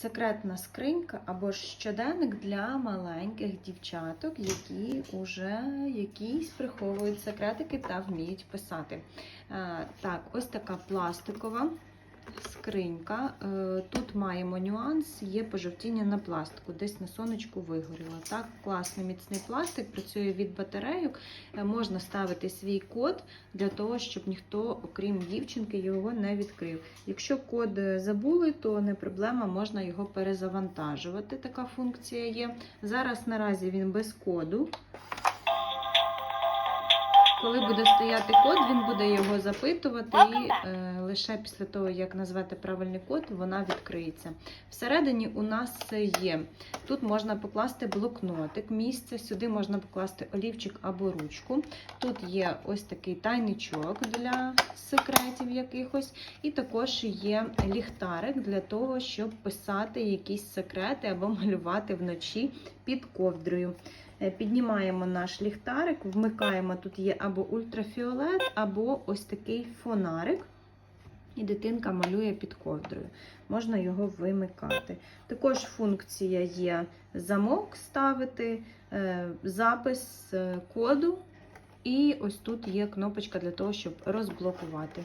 секретна скринька або щоденник для маленьких дівчаток, які вже якісь приховують секретики та вміють писати. Е, Так, ось така пластикова скринька. Е, Тут маємо нюанс, є пожовтіння на пластику, десь на сонечку вигоріло. Так, класний міцний пластик, працює від батарейок. Е, Можна ставити свій код для того, щоб ніхто, окрім дівчинки, його не відкрив. Якщо код е, забули, то не проблема, можна його перезавантажувати. Така функція є. Зараз наразі він без коду. Коли буде стояти код, він буде його запитувати, і е, лише після того, як назвати правильний код, вона відкриється. Всередині у нас є. Тут можна покласти блокнотик, місце, сюди можна покласти олівчик або ручку. Тут є ось такий тайничок для секретів якихось, і також є ліхтарик для того, щоб писати якісь секрети або малювати вночі під ковдрою. Е, Піднімаємо наш ліхтарик, вмикаємо, тут є або ультрафіолет, або ось такий фонарик. І дитинка малює під ковдрою. Можна його вимикати. Також функція є замок ставити, е, запис е, коду. І ось тут є кнопочка для того, щоб розблокувати.